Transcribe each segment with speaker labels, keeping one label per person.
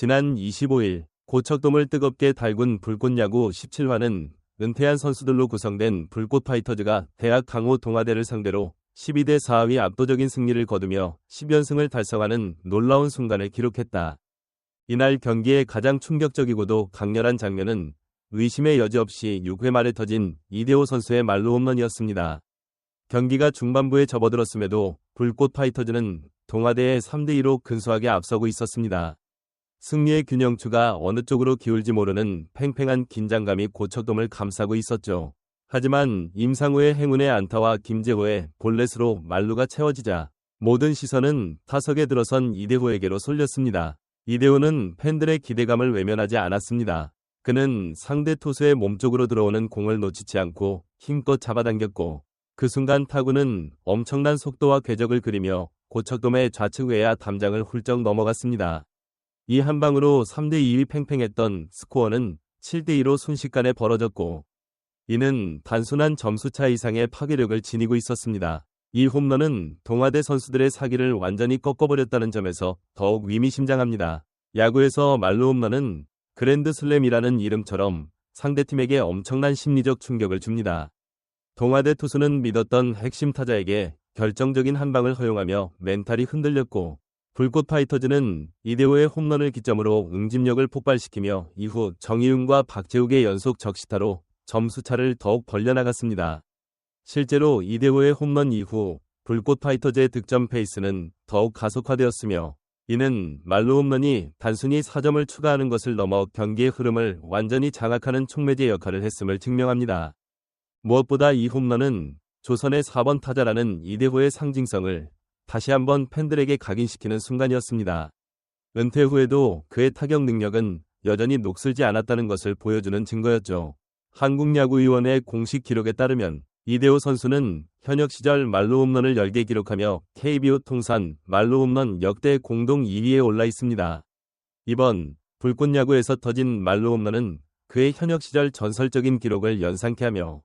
Speaker 1: 지난 25일 고척돔을 뜨겁게 달군 불꽃야구 17화는 은퇴한 선수들로 구성된 불꽃 파이터즈가 대학 강호 동아대를 상대로 12대 4위 압도적인 승리를 거두며 10연승을 달성하는 놀라운 순간을 기록했다. 이날 경기의 가장 충격적이고도 강렬한 장면은 의심의 여지 없이 6회 말에 터진 이대호 선수의 말로 홈런이었습니다. 경기가 중반부에 접어들었음에도 불꽃 파이터즈는 동아대의 3대2로 근소하게 앞서고 있었습니다. 승리의 균형추가 어느 쪽으로 기울지 모르는 팽팽한 긴장감이 고척돔을 감싸고 있었죠. 하지만 임상우의 행운의 안타와 김재호의 볼넷으로 말루가 채워지자 모든 시선은 타석에 들어선 이대호에게로 쏠렸습니다. 이대호는 팬들의 기대감을 외면하지 않았습니다. 그는 상대 투수의 몸쪽으로 들어오는 공을 놓치지 않고 힘껏 잡아당겼고 그 순간 타구는 엄청난 속도와 궤적을 그리며 고척돔의 좌측 외야 담장을 훌쩍 넘어갔습니다. 이 한 방으로 3대2위 팽팽했던 스코어는 7대2로 순식간에 벌어졌고 이는 단순한 점수차 이상의 파괴력을 지니고 있었습니다. 이 홈런은 동아대 선수들의 사기를 완전히 꺾어버렸다는 점에서 더욱 위미심장합니다. 야구에서 말로 홈런은 그랜드슬램이라는 이름처럼 상대팀에게 엄청난 심리적 충격을 줍니다. 동아대 투수는 믿었던 핵심 타자에게 결정적인 한 방을 허용하며 멘탈이 흔들렸고 불꽃 파이터즈는 이대호의 홈런을 기점으로 응집력을 폭발시키며 이후 정희윤과 박재욱의 연속 적시타로 점수차를 더욱 벌려나갔습니다. 실제로 이대호의 홈런 이후 불꽃 파이터즈의 득점 페이스는 더욱 가속화되었으며 이는 말로 홈런이 단순히 4점을 추가하는 것을 넘어 경기의 흐름을 완전히 장악하는 촉매제 역할을 했음을 증명합니다. 무엇보다 이 홈런은 조선의 4번 타자라는 이대호의 상징성을 다시 한번 팬들에게 각인시키는 순간이었습니다. 은퇴 후에도 그의 타격 능력은 여전히 녹슬지 않았다는 것을 보여주는 증거였죠. 한국야구위원회 공식 기록에 따르면 이대호 선수는 현역 시절 말로 홈런을 10개 기록하며 KBO 통산 말로 홈런 역대 공동 2위에 올라 있습니다. 이번 불꽃야구에서 터진 말로 홈런은 그의 현역 시절 전설적인 기록을 연상케 하며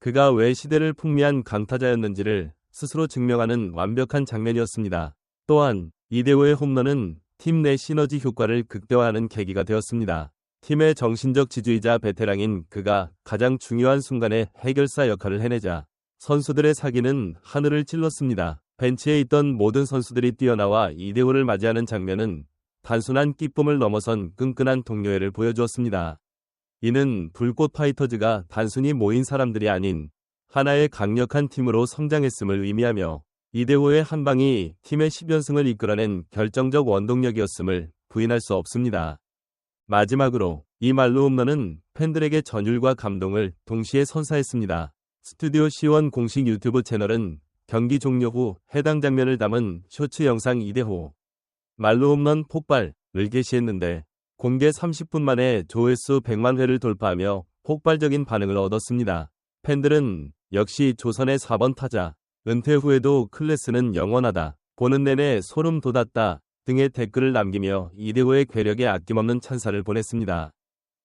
Speaker 1: 그가 왜 시대를 풍미한 강타자였는지를 스스로 증명하는 완벽한 장면이었습니다. 또한 이대호의 홈런은 팀 내 시너지 효과를 극대화하는 계기가 되었습니다. 팀의 정신적 지주이자 베테랑인 그가 가장 중요한 순간에 해결사 역할을 해내자 선수들의 사기는 하늘을 찔렀습니다. 벤치에 있던 모든 선수들이 뛰어나와 이대호를 맞이하는 장면은 단순한 기쁨을 넘어선 끈끈한 동료애를 보여주었습니다. 이는 불꽃 파이터즈가 단순히 모인 사람들이 아닌 하나의 강력한 팀으로 성장했음을 의미하며 이대호의 한 방이 팀의 10연승을 이끌어낸 결정적 원동력이었음을 부인할 수 없습니다. 마지막으로 이 말로 홈런은 팬들에게 전율과 감동을 동시에 선사했습니다. 스튜디오 C1 공식 유튜브 채널은 경기 종료 후 해당 장면을 담은 쇼츠 영상 2대호 말로 홈런 폭발을 게시했는데 공개 30분 만에 조회수 100만 회를 돌파하며 폭발적인 반응을 얻었습니다. 팬들은 역시 조선의 4번 타자, 은퇴 후에도 클래스는 영원하다, 보는 내내 소름 돋았다 등의 댓글을 남기며 이대호의 괴력에 아낌없는 찬사를 보냈습니다.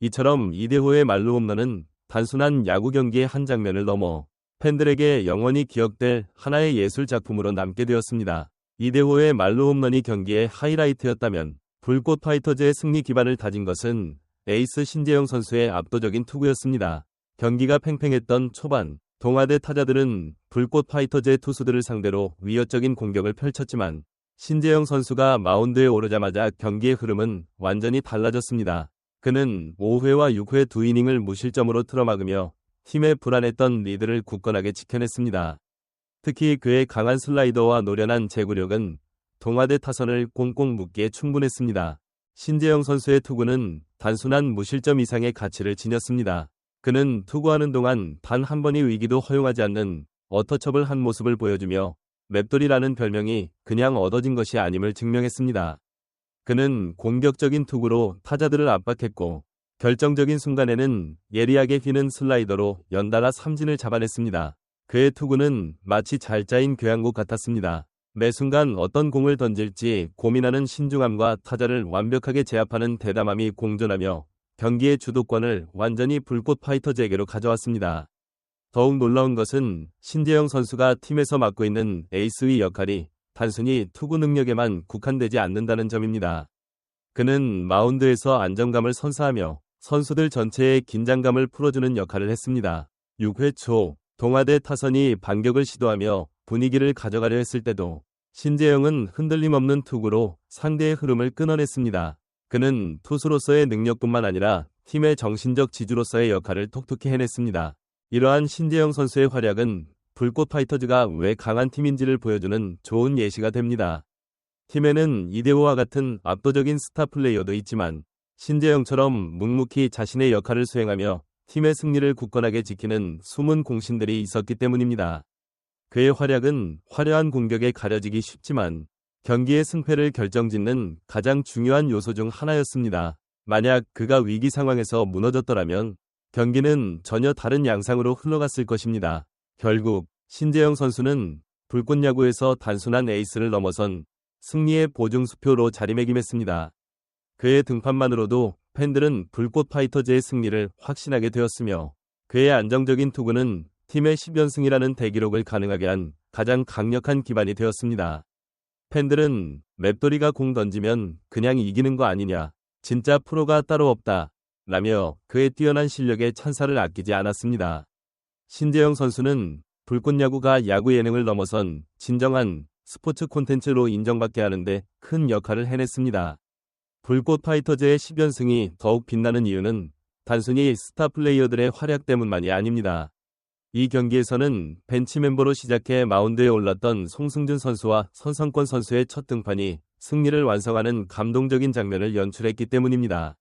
Speaker 1: 이처럼 이대호의 말로 홈런은 단순한 야구 경기의 한 장면을 넘어 팬들에게 영원히 기억될 하나의 예술 작품으로 남게 되었습니다. 이대호의 말로 홈런이 경기의 하이라이트였다면 불꽃 파이터즈의 승리 기반을 다진 것은 에이스 신재영 선수의 압도적인 투구였습니다. 경기가 팽팽했던 초반 동아대 타자들은 불꽃 파이터즈의 투수들을 상대로 위협적인 공격을 펼쳤지만 신재영 선수가 마운드에 오르자마자 경기의 흐름은 완전히 달라졌습니다. 그는 5회와 6회 두 이닝을 무실점으로 틀어막으며 팀의 불안했던 리드를 굳건하게 지켜냈습니다. 특히 그의 강한 슬라이더와 노련한 제구력은 동아대 타선을 꽁꽁 묶기에 충분했습니다. 신재영 선수의 투구는 단순한 무실점 이상의 가치를 지녔습니다. 그는 투구하는 동안 단 한 번의 위기도 허용하지 않는 어터첩을 한 모습을 보여주며 맵돌이라는 별명이 그냥 얻어진 것이 아님을 증명했습니다. 그는 공격적인 투구로 타자들을 압박했고 결정적인 순간에는 예리하게 휘는 슬라이더로 연달아 삼진을 잡아냈습니다. 그의 투구는 마치 잘 짜인 교향곡 같았습니다. 매 순간 어떤 공을 던질지 고민하는 신중함과 타자를 완벽하게 제압하는 대담함이 공존하며 경기의 주도권을 완전히 불꽃 파이터즈에게로 가져왔습니다. 더욱 놀라운 것은 신재영 선수가 팀에서 맡고 있는 에이스의 역할이 단순히 투구 능력에만 국한되지 않는다는 점입니다. 그는 마운드에서 안정감을 선사하며 선수들 전체의 긴장감을 풀어주는 역할을 했습니다. 6회 초 동아대 타선이 반격을 시도하며 분위기를 가져가려 했을 때도 신재영은 흔들림 없는 투구로 상대의 흐름을 끊어냈습니다. 그는 투수로서의 능력뿐만 아니라 팀의 정신적 지주로서의 역할을 톡톡히 해냈습니다. 이러한 신재영 선수의 활약은 불꽃 파이터즈가 왜 강한 팀인지를 보여주는 좋은 예시가 됩니다. 팀에는 이대호와 같은 압도적인 스타 플레이어도 있지만 신재영처럼 묵묵히 자신의 역할을 수행하며 팀의 승리를 굳건하게 지키는 숨은 공신들이 있었기 때문입니다. 그의 활약은 화려한 공격에 가려지기 쉽지만 경기의 승패를 결정짓는 가장 중요한 요소 중 하나였습니다. 만약 그가 위기 상황에서 무너졌더라면 경기는 전혀 다른 양상으로 흘러갔을 것입니다. 결국 신재영 선수는 불꽃 야구에서 단순한 에이스를 넘어선 승리의 보증수표로 자리매김했습니다. 그의 등판만으로도 팬들은 불꽃 파이터즈의 승리를 확신하게 되었으며 그의 안정적인 투구는 팀의 10연승이라는 대기록을 가능하게 한 가장 강력한 기반이 되었습니다. 팬들은 맵돌이가 공 던지면 그냥 이기는 거 아니냐, 진짜 프로가 따로 없다, 라며 그의 뛰어난 실력에 찬사를 아끼지 않았습니다. 신재영 선수는 불꽃야구가 야구 예능을 넘어선 진정한 스포츠 콘텐츠로 인정받게 하는데 큰 역할을 해냈습니다. 불꽃 파이터즈의 10연승이 더욱 빛나는 이유는 단순히 스타 플레이어들의 활약 때문만이 아닙니다. 이 경기에서는 벤치 멤버로 시작해 마운드에 올랐던 송승준 선수와 선성권 선수의 첫 등판이 승리를 완성하는 감동적인 장면을 연출했기 때문입니다.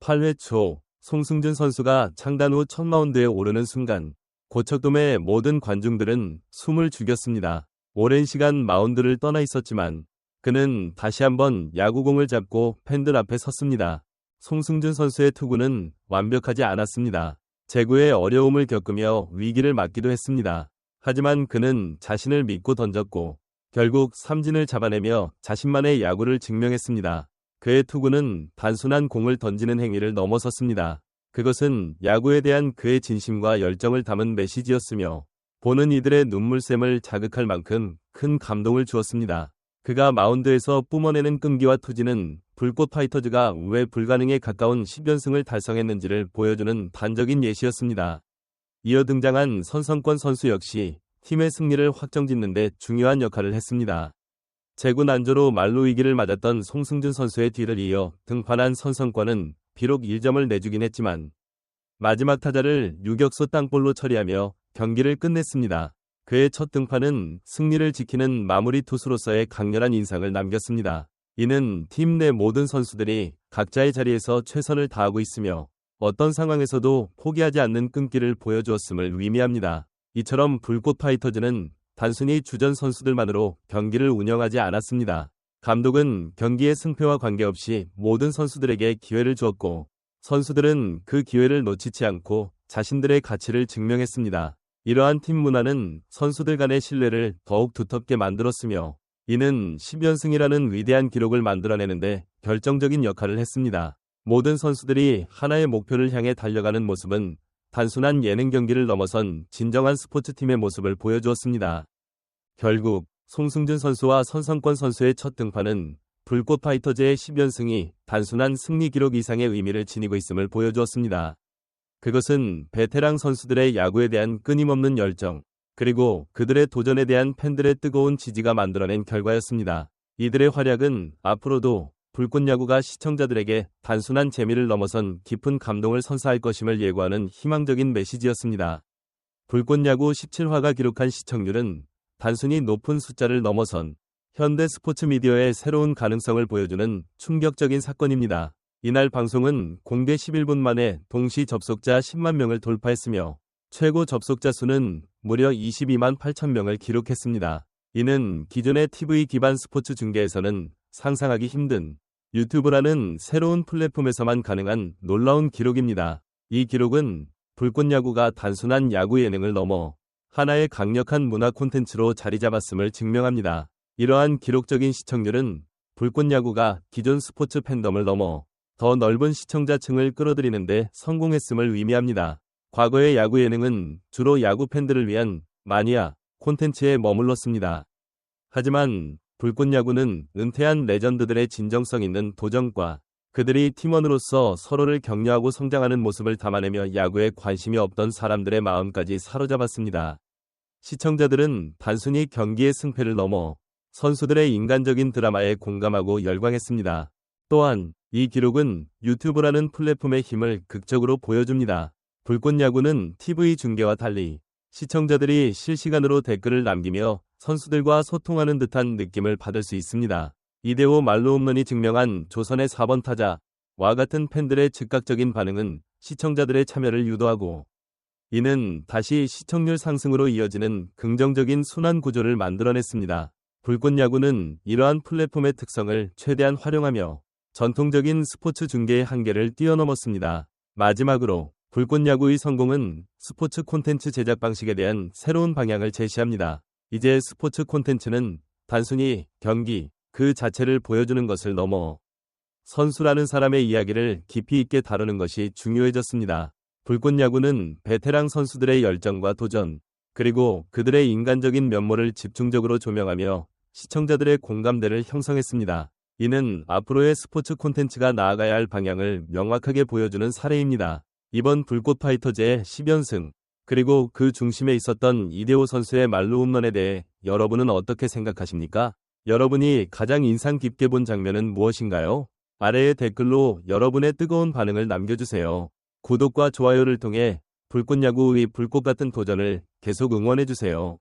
Speaker 1: 8회 초 송승준 선수가 창단 후 첫 마운드에 오르는 순간 고척돔의 모든 관중들은 숨을 죽였습니다. 오랜 시간 마운드를 떠나 있었지만 그는 다시 한번 야구공을 잡고 팬들 앞에 섰습니다. 송승준 선수의 투구는 완벽하지 않았습니다. 제구의 어려움을 겪으며 위기를 맞기도 했습니다. 하지만 그는 자신을 믿고 던졌고 결국 삼진을 잡아내며 자신만의 야구를 증명했습니다. 그의 투구는 단순한 공을 던지는 행위를 넘어섰습니다. 그것은 야구에 대한 그의 진심과 열정을 담은 메시지였으며 보는 이들의 눈물샘을 자극할 만큼 큰 감동을 주었습니다. 그가 마운드에서 뿜어내는 끈기와 투지는 불꽃 파이터즈가 왜 불가능에 가까운 10연승을 달성했는지를 보여주는 단적인 예시였습니다. 이어 등장한 선성권 선수 역시 팀의 승리를 확정짓는 데 중요한 역할을 했습니다. 재구 난조로 말로 위기를 맞았던 송승준 선수의 뒤를 이어 등판한 선성권은 비록 1점을 내주긴 했지만 마지막 타자를 유격수 땅볼로 처리하며 경기를 끝냈습니다. 그의 첫 등판은 승리를 지키는 마무리 투수로서의 강렬한 인상을 남겼습니다. 이는 팀 내 모든 선수들이 각자의 자리에서 최선을 다하고 있으며 어떤 상황에서도 포기하지 않는 끈기를 보여주었음을 의미합니다. 이처럼 불꽃 파이터즈는 단순히 주전 선수들만으로 경기를 운영하지 않았습니다. 감독은 경기의 승패와 관계없이 모든 선수들에게 기회를 주었고 선수들은 그 기회를 놓치지 않고 자신들의 가치를 증명했습니다. 이러한 팀 문화는 선수들 간의 신뢰를 더욱 두텁게 만들었으며 이는 10연승이라는 위대한 기록을 만들어내는데 결정적인 역할을 했습니다. 모든 선수들이 하나의 목표를 향해 달려가는 모습은 단순한 예능 경기를 넘어선 진정한 스포츠팀의 모습을 보여주었습니다. 결국 송승준 선수와 선성권 선수의 첫 등판은 불꽃 파이터즈의 10연승이 단순한 승리 기록 이상의 의미를 지니고 있음을 보여주었습니다. 그것은 베테랑 선수들의 야구에 대한 끊임없는 열정, 그리고 그들의 도전에 대한 팬들의 뜨거운 지지가 만들어낸 결과였습니다. 이들의 활약은 앞으로도 불꽃 야구가 시청자들에게 단순한 재미를 넘어선 깊은 감동을 선사할 것임을 예고하는 희망적인 메시지였습니다. 불꽃 야구 17화가 기록한 시청률은 단순히 높은 숫자를 넘어선 현대 스포츠 미디어의 새로운 가능성을 보여주는 충격적인 사건입니다. 이날 방송은 공개 11분 만에 동시 접속자 10만 명을 돌파했으며 최고 접속자 수는 무려 22만 8천 명을 기록했습니다. 이는 기존의 TV 기반 스포츠 중계에서는 상상하기 힘든 유튜브라는 새로운 플랫폼에서만 가능한 놀라운 기록입니다. 이 기록은 불꽃 야구가 단순한 야구 예능을 넘어 하나의 강력한 문화 콘텐츠로 자리 잡았음을 증명합니다. 이러한 기록적인 시청률은 불꽃 야구가 기존 스포츠 팬덤을 넘어 더 넓은 시청자층을 끌어들이는데 성공했음을 의미합니다. 과거의 야구 예능은 주로 야구 팬들을 위한 마니아 콘텐츠에 머물렀습니다. 하지만 불꽃 야구는 은퇴한 레전드들의 진정성 있는 도전과 그들이 팀원으로서 서로를 격려하고 성장하는 모습을 담아내며 야구에 관심이 없던 사람들의 마음까지 사로잡았습니다. 시청자들은 단순히 경기의 승패를 넘어 선수들의 인간적인 드라마에 공감하고 열광했습니다. 또한 이 기록은 유튜브라는 플랫폼의 힘을 극적으로 보여줍니다. 불꽃 야구는 TV 중계와 달리 시청자들이 실시간으로 댓글을 남기며 선수들과 소통하는 듯한 느낌을 받을 수 있습니다. 이대호 말로 홈런이 증명한 조선의 4번 타자와 같은 팬들의 즉각적인 반응은 시청자들의 참여를 유도하고 이는 다시 시청률 상승으로 이어지는 긍정적인 순환 구조를 만들어냈습니다. 불꽃 야구는 이러한 플랫폼의 특성을 최대한 활용하며 전통적인 스포츠 중계의 한계를 뛰어넘었습니다. 마지막으로 불꽃 야구의 성공은 스포츠 콘텐츠 제작 방식에 대한 새로운 방향을 제시합니다. 이제 스포츠 콘텐츠는 단순히 경기 그 자체를 보여주는 것을 넘어 선수라는 사람의 이야기를 깊이 있게 다루는 것이 중요해졌습니다. 불꽃 야구는 베테랑 선수들의 열정과 도전, 그리고 그들의 인간적인 면모를 집중적으로 조명하며 시청자들의 공감대를 형성했습니다. 이는 앞으로의 스포츠 콘텐츠가 나아가야 할 방향을 명확하게 보여주는 사례입니다. 이번 불꽃 파이터즈의 10연승, 그리고 그 중심에 있었던 이대호 선수의 말로 홈런에 대해 여러분은 어떻게 생각하십니까? 여러분이 가장 인상 깊게 본 장면은 무엇인가요? 아래의 댓글로 여러분의 뜨거운 반응을 남겨주세요. 구독과 좋아요를 통해 불꽃야구의 불꽃 같은 도전을 계속 응원해주세요.